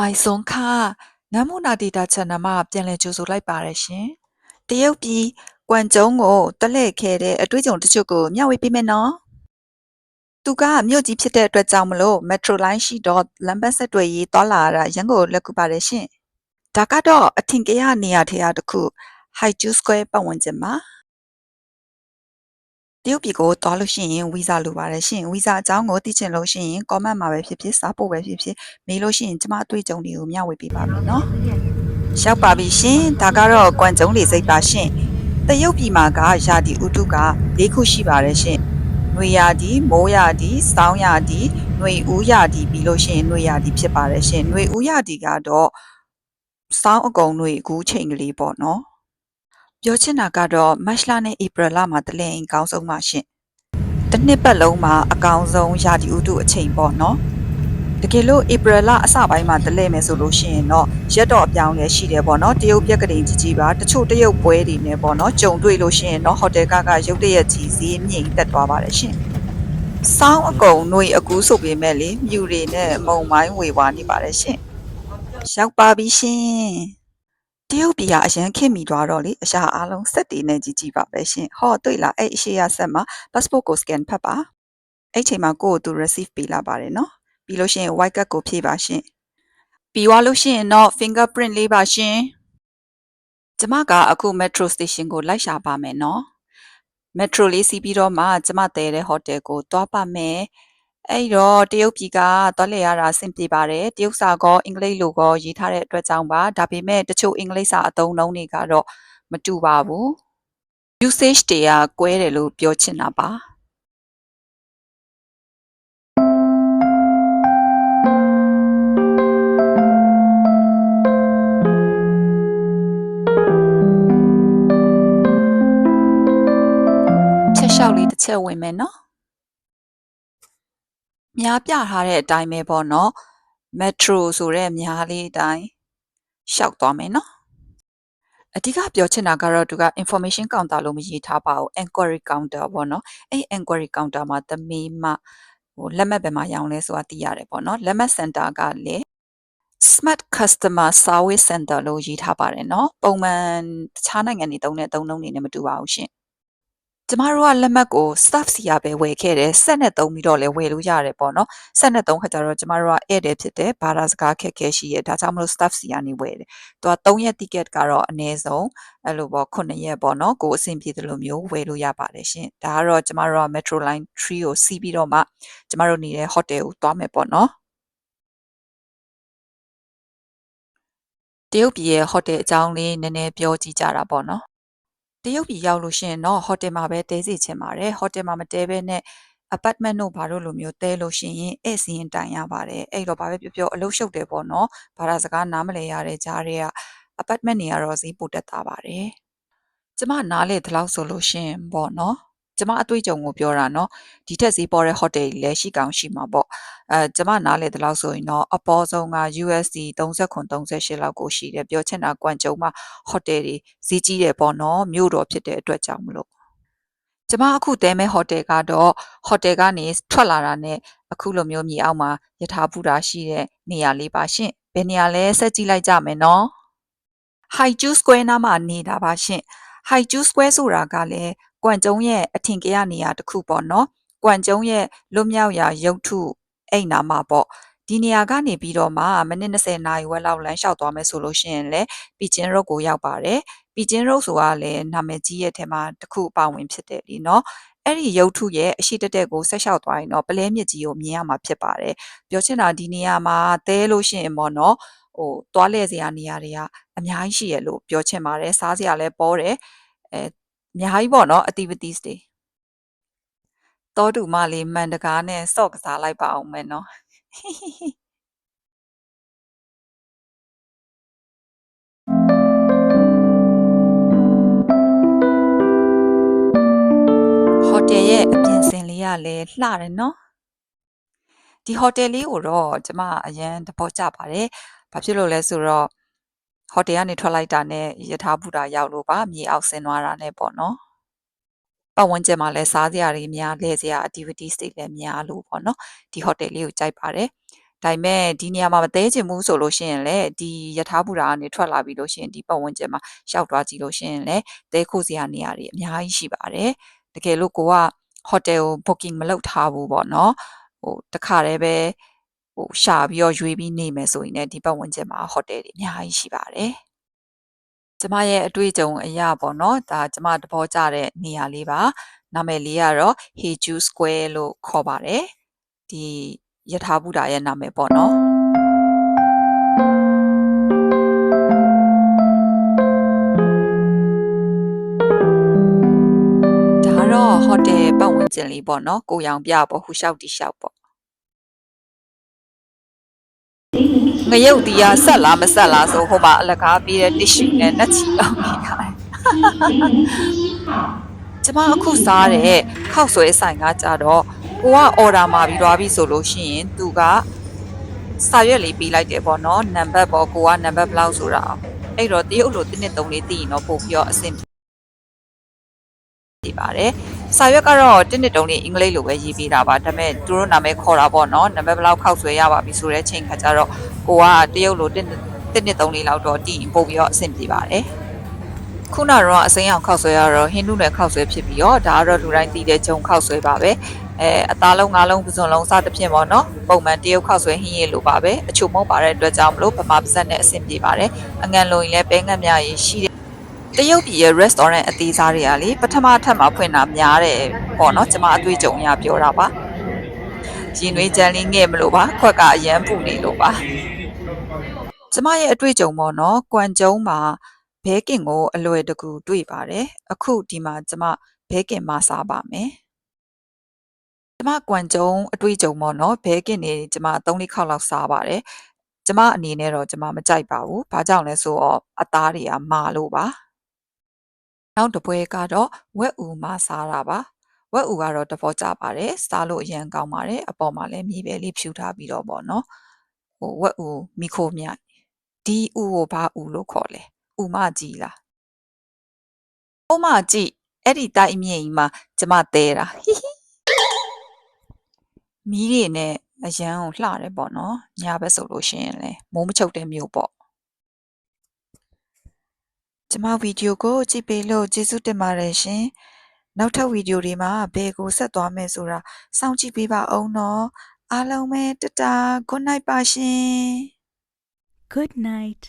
မိုင်စွန်ခနမ်မူနာဒေတာ channel မှာပြန်လည်ကြိုဆိုလိုက်ပါတယ်ရှင်။တရုတ်ပြည်ကွမ်ကျုံကိုတလှည့်ခဲ့တဲ့အတွေ့အကြုံတချို့ကိုမျှဝေပေးမယ်နော်။သူကမြို့ကြီးဖြစ်တဲ့အတွက်ကြောင့်မလို့ metro line ရှိတော့လမ်းပန်းဆက်သွယ်ရေးသွားလာရတာရန်ကိုလက်ကူပါတယ်ရှင်။ဒါကတော့အထင်ကရနေရာထဲကတစ်ခု Haiju Square ပတ်ဝန်းကျင်မှာတ ရုတ်ပြည်ကိုသွားလို့ရှိရင်ဗီဇာလိုပါတယ်ရှင်ဗီဇာအကြောင်းကိုသိချင်လို့ရှိရင် comment မှာပဲဖြစ်ဖြစ်စာပို့ပဲဖြစ်ဖြစ်မေးလို့ရှိရင်ကျမအတွေ့အကြုံတွေကိုမျှဝေပေးပါမယ်နော်ရောက်ပါပြီရှင်ဒါကတော့ကွမ်ကျုံလေစိတ်ပါရှင်တရုတ်ပြည်မှာကယာတီဥတုက၄ခုရှိပါတယ်ရှင်နွေရာသီမိုးရာသီစောင်းရာသီနွေဦးရာသီပြီးလို့ရှိရင်နွေရာသီဖြစ်ပါတယ်ရှင်နွေဦးရာသီကတော့စောင်းအကုံနွေကူးချိန်ကလေးပေါ့နော် ပြောချင်တာကတော့ မတ်လနဲ့ ဧပြီလမှာ တလဲအင်ကောင်းဆုံးပါရှင်။တစ်နှစ်ပတ်လုံးမှာ အကောင်းဆုံး ရာသီဥတုအချိန်ပေါ့နော်။တကယ်လို့ ဧပြီလ အစပိုင်းမှာ တလဲမယ်ဆိုလို့ရှိရင်တော့ ရက်တော့ အပြောင်းလဲ ရှိတယ်ပေါ့နော်။တရုတ်ပြက်ကလေးကြီးကြီးပါ တချို့ တရုတ်ပွဲတွေနဲ့ပေါ့နော်။ကြုံတွေ့လို့ရှိရင်တော့ ဟိုတယ်ကကရုတ်တရက်ကြီး ဈေးမြင့်တက်သွားပါတယ်ရှင်။စောင်းအကုံຫນွေအကူးဆိုပေမဲ့လေ မြူတွေနဲ့ မုံမိုင်း ဝေဝါနေပါတယ်ရှင်။ရောက်ပါပြီရှင်။ တရုတ်ပြည်ကအရန်ခေတ်မီသွားတော့လေအရာအားလုံးစက်တွေနဲ့ကြီးကြီးပါပဲရှင်ဟောတွေ့လားအဲ့အရှိရဆက်မှာ passport ကို scan ဖတ်ပါအဲ့ချိန်မှာကိုယ့်ကိုသူ receive ပေးလာပါတယ်နော်ပြီးလို့ရှိရင် white card ကိုဖြည့်ပါရှင်ပြီးသွားလို့ရှိရင်တော့ fingerprint လေးပါရှင်ကျမကအခု metro station ကိုလိုက်ရှာပါမယ်နော် metro လေးစီးပြီးတော့မှကျမတည်တဲ့ hotel ကိုတွားပါမယ် အဲ့တော့တရုတ်ပြည်ကသွားလေရတာအဆင်ပြေပါတယ်တရုတ်စာကောအင်္ဂလိပ်လိုကောရေးထားတဲ့အတွက်ကြောင့်ပါဒါပေမဲ့တချို့အင်္ဂလိပ်စာအသုံးအနှုန်းတွေကတော့မတူပါဘူး usage တွေကကွဲတယ်လို့ပြောချင်တာပါချက်လျှောက်လေးတစ်ချက်ဝင်မယ်နော် မြားပြထားတဲ့အတိုင်းပဲပေါ့နော်မက်ထရိုဆိုတဲ့မြားလေးအတိုင်းရှောက်သွားမယ်နော်အဓိကပြောချင်တာကတော့သူက information counter လို့မရေးထားပါဘူး enquiry counter ပေါ့နော်အဲ့ enquiry counter မှာတမေးမှဟိုလက်မှတ်ဘယ်မှာရောင်းလဲဆိုတာသိရတယ်ပေါ့နော်လက်မှတ် center ကလေ smart customer service center လို့ရေးထားပါတယ်နော်ပုံမှန်တခြားနိုင်ငံတွေသုံးတဲ့အသုံးအနှုန်းတွေနဲ့မတူပါဘူးရှင် ကျမတို့ကလက်မှတ်ကို staff စီရပဲဝယ်ခဲ့တယ်ဆက်နဲ့သုံးပြီးတော့လည်းဝယ်လို့ရတယ်ပေါ့နော်ဆက်နဲ့သုံးခါကျတော့ကျမတို့ကဧည့်သည်ဖြစ်တယ်ဘာသာစကားခက်ခဲရှိရဒါကြောင့်မလို့ staff စီကနေဝယ်တယ်သူက3ရက် ticket ကတော့အနည်းဆုံးအဲ့လိုပေါ့9ရက်ပေါ့နော်ကိုအဆင်ပြေတယ်လို့မျိုးဝယ်လို့ရပါတယ်ရှင်ဒါကတော့ကျမတို့က metro line 3ကိုစီးပြီးတော့မှကျမတို့နေတဲ့ hotel ကိုသွားမယ်ပေါ့နော်တရုတ်ပြည်ရဲ့ဟိုတယ်အကြောင်းလေးနည်းနည်းပြောကြည့်ကြတာပေါ့နော်တ ရုတ်ပြည်ရောက်လို့ရှိရင်တော့ဟိုတယ်မှာပဲတဲစီချင်ပါတယ်ဟိုတယ်မှာမတဲဘဲနဲ့ apartment တို့ဘာလို့လိုမျိုးတဲလို့ရှိရင်ဧည့်စီရင်တိုင်ရပါတယ်အဲ့တော့ဘာပဲပြောပြောအလုပ်ရှုပ်တယ်ပေါ့နော်ဘာသာစကားနားမလည်ရတဲ့ကြားတွေက apartment တွေကတော့ဈေးပိုတက်တာပါတယ်ကျမနားလေဒီလောက်ဆိုလို့ရှိရင်ပေါ့နော် ကျမအတွေ့အကြုံကိုပြောတာနော်ဒီထက်ဈေးပေါ်တဲ့ hotel တွေလည်းရှိကောင်းရှိမှာပေါ့အဲကျမနားလေတလောက်ဆိုရင်တော့အပေါ်ဆုံးက USD 39 38လောက်ကိုရှိတယ်ပြောချင်တာကွမ်ကျုံမှာ hotel တွေဈေးကြီးတယ်ပေါ့နော်မြို့တော်ဖြစ်တဲ့အတွက်ကြောင့်မလို့ကျမအခုတဲမဲ့ဟိုတယ်ကတော့ဟိုတယ်ကနေထွက်လာတာနဲ့အခုလိုမျိုးမြေအောက်မှာယထာပူတာရှိတဲ့နေရာလေးပါရှင်။ဘယ်နေရာလဲဆက်ကြည့်လိုက်ကြမယ်နော်။ Haiju Square နားမှာနေတာပါရှင်။ Haiju Square ဆိုတာကလည်း ကွမ်ကျုံရဲ့အထင်ကရနေရာတစ်ခုပေါ့နော်ကွမ်ကျုံရဲ့လွတ်မြောက်ရာရုပ်ထုအဲ့နာမှာပေါ့ဒီနေရာကနေပြီးတော့မှမိနစ်20နာရီဝက်လောက်လမ်းလျှောက်သွားမယ်ဆိုလို့ရှိရင်လည်းပီကျင်းရုပ်ကိုရောက်ပါတယ်ပီကျင်းရုပ်ဆိုတာလည်းနာမည်ကြီးရဲ့ထဲမှာတစ်ခုပါဝင်ဖြစ်တယ်လीနော်အဲ့ဒီရုပ်ထုရဲ့အရှိတက်တက်ကိုဆက်လျှောက်သွားရင်တော့ပလဲမြစ်ကြီးကိုမြင်ရမှာဖြစ်ပါတယ်ပြောချင်တာဒီနေရာမှာတဲလို့ရှိရင်ပေါ့နော်ဟိုသွားလဲစရာနေရာတွေကအများကြီးရှိရလို့ပြောချင်ပါတယ်စားစရာလည်းပေါ်တယ်အဲ အများကြီးပေါ့နော် activities တွေတောတူမလေးမှန်တကားနဲ့စော့ကစားလိုက်ပါအောင်မယ်နော်ဟိုတယ်ရဲ့အပြင်စင်လေးကလည်းလှတယ်နော်ဒီဟိုတယ်လေးကိုတော့ကျမအရန်သဘောကျပါတယ်။ဘာဖြစ်လို့လဲဆိုတော့ ဟိုတယ်ကနေထွက်လိုက်တာနဲ့ယထာဘူတာရောက်လို့ပါမြေအောက်ဆင်းသွားတာနဲ့ပေါ့နော်။ပတ်ဝန်းကျင်မှာလည်းစားစရာတွေများလဲစရာ activities တွေလည်းများလို့ပေါ့နော်။ဒီဟိုတယ်လေးကိုကြိုက်ပါတယ်ဒါပေမဲ့ဒီနေရာမှာမသေးချင်ဘူးဆိုလို့ရှိရင်လည်းဒီယထာဘူတာကနေထွက်လာပြီးလို့ရှိရင်ဒီပတ်ဝန်းကျင်မှာရှောက်သွားကြည့်လို့ရှိရင်လည်းတဲခိုစရာနေရာတွေအများကြီးရှိပါတယ်တကယ်လို့ကိုကဟိုတယ်ကို booking မလုပ်ထားဘူးပေါ့နော်ဟိုတခါတည်းပဲ ဟိုရှာပြီးတော့ရွေးပြီးနေမယ်ဆိုရင်လည်းဒီပတ်ဝန်းကျင်မှာဟိုတယ်တွေအများကြီးရှိပါတယ်ကျမရဲ့အတွေ့အကြုံအရာပေါ့နော်ဒါကျမသဘောကျတဲ့နေရာလေးပါနာမည်လေးကတော့ Heju Square လို့ခေါ်ပါတယ်ဒီယထာဘူတာရဲ့နာမည်ပေါ့နော်ဒါကတော့ဟိုတယ်ပတ်ဝန်းကျင်လေးပေါ့နော်ကိုရောင်ပြပေါ့ဟူလျှောက်တီလျှောက်ပေါ့ ငရုတ်တီးကဆက်လားမဆက်လားဆိုဟိုမှာအလကားပြီးတဲ့ tissue နဲ့နှက်ချီအောင်နေတာကျမအခုစားတဲ့ခောက်ဆွဲဆိုင်ကကြတော့ကိုက order မှာပြီးသွားပြီဆိုလို့ရှိရင်သူကစာရွက်လေးပေးလိုက်တယ်ပေါ့နော်နံပါတ်ပေါ့ကိုကနံပါတ်ဘယ်လောက်ဆိုတာအဲ့တော့တရုတ်လိုတစ်နှစ်သုံးလေးသိရင်တော့ပို့ပြီးတော့အဆင်ပြေပါတယ် စာရွက်ကတော့တစ်နှစ်တုံးလေးအင်္ဂလိပ်လိုပဲရေးပေးတာပါဒါပေမဲ့သူတို့နာမည်ခေါ်တာပေါ့နော်နံပါတ်ဘယ်လောက်ခောက်ဆွဲရပါပြီဆိုတဲ့ချိန်ခါကျတော့ကိုကတရုတ်လိုတစ်နှစ်တစ်နှစ်သုံးလေးလောက်တော့တည်ရင်ပို့ပြီးတော့အဆင်ပြေပါတယ်ခုနကတော့အစိမ်းအောင်ခောက်ဆွဲရတော့ဟိန္ဒူနယ်ခောက်ဆွဲဖြစ်ပြီးတော့ဒါကတော့လူတိုင်းသိတဲ့ဂျုံခောက်ဆွဲပါပဲအဲအသားလုံးငါးလုံးပစွန်လုံးစသဖြင့်ပေါ့နော်ပုံမှန်တရုတ်ခောက်ဆွဲဟင်းရည်လိုပါပဲအချို့မဟုတ်ပါတဲ့အတွက်ကြောင့်မလို့ဗမာပါဇက်နဲ့အဆင်ပြေပါတယ်အငံလုံးရင်လည်းပဲငတ်များရည်ရှိ တဲ့တရုတ်ပြည်ရဲ့ restaurant အသေးစားတွေကလေပထမထပ်မှာဖွင့်တာများတယ်ပေါ့နော်ကျွန်မအတွေ့အကြုံအရပြောတာပါရင်နွေးကြမ်းလေးငဲ့မလို့ပါခွက်ကအရန်ပူနေလို့ပါကျမရဲ့အတွေ့အကြုံပေါ့နော်ကွမ်ကျုံမှာဘဲကင်ကိုအလွယ်တကူတွေ့ပါတယ်အခုဒီမှာကျမဘဲကင်မစားပါမယ်ကျမကွမ်ကျုံအတွေ့အကြုံပေါ့နော်ဘဲကင်နေကျမ3လေးခေါက်လောက်စားပါတယ်ကျမအနေနဲ့တော့ကျမမကြိုက်ပါဘူးဘာကြောင့်လဲဆိုတော့အသားတွေကမာလို့ပါ နောက်တစ်ပွဲကတော့ဝက်ဥမစားတာပါဝက်ဥကတော့တဘောကြပါတယ်စားလို့အရန်ကောင်းပါတယ်အပေါ်မှာလည်းမြေပဲလေးဖြူထားပြီးတော့ပေါ့နော်ဟိုဝက်ဥမီခိုမြိုင်ဒီဥကိုဘာဥလို့ခေါ်လဲဥမကြီးလားဥမကြီးအဲ့ဒီတိုက်မြင့်ကြီးမှာကျမတဲတာဟိဟိမီးတွေနဲ့အရန်ကိုလှတယ်ပေါ့နော်ညာဘက်ဆိုလို့ရှိရင်လေမိုးမချုပ်တဲ့မျိုးပေါ့ ကျမဗီဒီယိုကို ကြည့်ပေးလို့ကျေးဇူးတင်ပါတယ်ရှင်နောက်ထပ်ဗီဒီယိုတွေမှာဘယ်ကိုဆက်သွားမယ်ဆိုတာစောင့်ကြည့်ပေးပါအောင်နော်အားလုံးပဲတတာ good night ပါရှင် Good night.